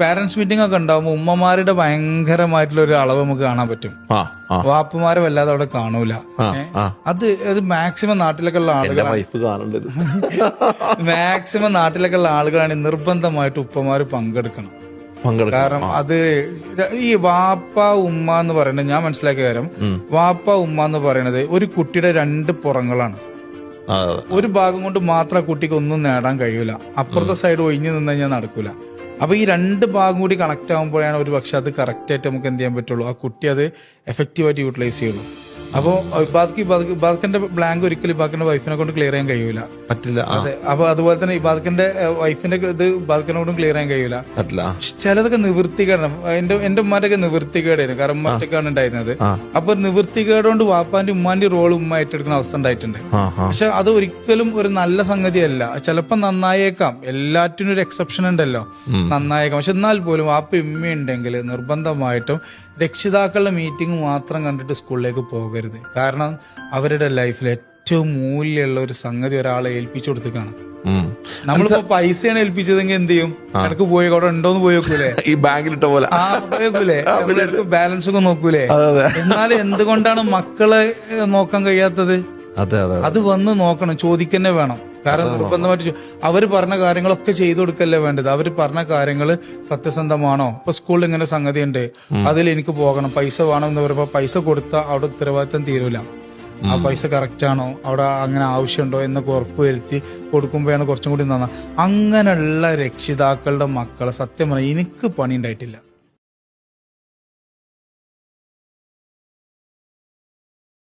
Parents meeting ഒക്കെ ഉണ്ടാവുമ്പോൾ ഉമ്മമാരുടെ ഭയങ്കരമായിട്ടുള്ള ഒരു അളവ് നമുക്ക് കാണാൻ പറ്റും. വാപ്പമാരെ വല്ലാതെ അവിടെ കാണൂല. അത് അത് മാക്സിമം നാട്ടിലൊക്കെ ഉള്ള ആളുകൾ മാക്സിമം നാട്ടിലൊക്കെ ഉള്ള ആളുകളാണ് നിർബന്ധമായിട്ട് ഉപ്പമാര് പങ്കെടുക്കണം. പങ്കെടുക്കാം കാരണം അത് ഈ വാപ്പ ഉമ്മ എന്ന് പറയുന്നത് ഞാൻ മനസ്സിലാക്കിയ കാര്യം വാപ്പ ഉമ്മ എന്ന് പറയുന്നത് ഒരു കുട്ടിയുടെ രണ്ട് പുറങ്ങളാണ്. ഒരു ഭാഗം കൊണ്ട് മാത്രം കുട്ടിക്ക് ഒന്നും നേടാൻ കഴിയൂല. അപ്പുറത്തെ സൈഡ് ഒഴിഞ്ഞു നിന്ന് കഴിഞ്ഞാൽ നടക്കൂല. അപ്പൊ ഈ രണ്ട് ഭാഗം കൂടി കണക്ട് ആകുമ്പോഴാണ് ഒരു പക്ഷെ അത് കറക്റ്റ് ആയിട്ട് നമുക്ക് എന്ത് ചെയ്യാൻ പറ്റുള്ളൂ? ആ കുട്ടി അത് എഫക്റ്റീവായിട്ട് യൂട്ടിലൈസ് ചെയ്യുള്ളൂ അപ്പോ ഇബാദ്ക്ക് ഇബാദ്ക്കിന്റെ ബ്ലാങ്ക് ഒരിക്കലും ഇബാദ്ക്കിന്റെ വൈഫിനെ കൊണ്ട് ക്ലിയർ ചെയ്യാൻ കഴിയൂല. പറ്റില്ല അതെ അപ്പൊ അതുപോലെ തന്നെ ഇബാദ്ക്കിന്റെ വൈഫിന്റെ ഇത് ഇബാദിക്കിനോടും ക്ലിയർ ചെയ്യാൻ കഴിയൂല. പറ്റില്ല. ചിലതൊക്കെ നിവൃത്തികേടാണ്. എന്റെ എന്റെ ഉമ്മാരൊക്കെ നിവൃത്തികേടായിരുന്നു. കാരണം ഉമ്മാറ്റൊക്കെയാണ് ഉണ്ടായിരുന്നത്. അപ്പൊ നിവൃത്തികേടുകൊണ്ട് വാപ്പാന്റെ ഉമ്മാന്റെ റോൾ ഉമ്മ ഏറ്റെടുക്കുന്ന അവസ്ഥ ഉണ്ടായിട്ടുണ്ട്. പക്ഷെ അത് ഒരിക്കലും ഒരു നല്ല സംഗതിയല്ല. ചിലപ്പോ നന്നായേക്കാം. എല്ലാറ്റിനും ഒരു എക്സെപ്ഷൻ ഉണ്ടല്ലോ. നന്നായേക്കാം. പക്ഷെ എന്നാൽ പോലും വാപ്പ ഉമ്മയുണ്ടെങ്കിൽ നിർബന്ധമായിട്ടും രക്ഷിതാക്കളുടെ മീറ്റിംഗ് മാത്രം കണ്ടിട്ട് സ്കൂളിലേക്ക് പോകരുത്. കാരണം അവരുടെ ലൈഫിൽ ഏറ്റവും മൂല്യമുള്ള ഒരു സംഗതി ഒരാളെ ഏൽപ്പിച്ചു കൊടുത്തേക്കാണ്. നമ്മളിപ്പോ പൈസയാണ് ഏൽപ്പിച്ചതെങ്കിൽ എന്ത് ചെയ്യും? ഇടയ്ക്ക് പോയി അവിടെ ഉണ്ടോന്ന് പോയി നോക്കൂലേ? ഈ ബാങ്കിലിട്ട പോലെ. ആ ബാലൻസ് ഒക്കെ നോക്കൂലേ? എന്നാലും എന്തുകൊണ്ടാണ് മക്കളെ നോക്കാൻ കഴിയാത്തത്? അത് വന്ന് നോക്കണം ചോദിക്കന്നെ വേണം. കാരണം നിർബന്ധമായിട്ട് അവർ അവർ പറഞ്ഞ കാര്യങ്ങളൊക്കെ ചെയ്തു കൊടുക്കല്ലേ വേണ്ടത്. അവർ പറഞ്ഞ കാര്യങ്ങൾ സത്യസന്ധമാണോ? ഇപ്പൊ സ്കൂളിൽ ഇങ്ങനെ സംഗതി ഉണ്ട് അതിൽ എനിക്ക് പോകണം. പൈസ വേണം എന്ന് പറയുമ്പോ പൈസ കൊടുത്താൽ അവിടെ ഉത്തരവാദിത്തം തീരൂല. ആ പൈസ കറക്റ്റ് ആണോ? അവിടെ അങ്ങനെ ആവശ്യമുണ്ടോ എന്നൊക്കെ ഉറപ്പ് വരുത്തി കൊടുക്കുമ്പോഴാണ് കുറച്ചും കൂടി നന്നാ. അങ്ങനെയുള്ള രക്ഷിതാക്കളുടെ മക്കളെ സത്യം പറഞ്ഞാൽ എനിക്ക് പണി ഉണ്ടായിട്ടില്ല.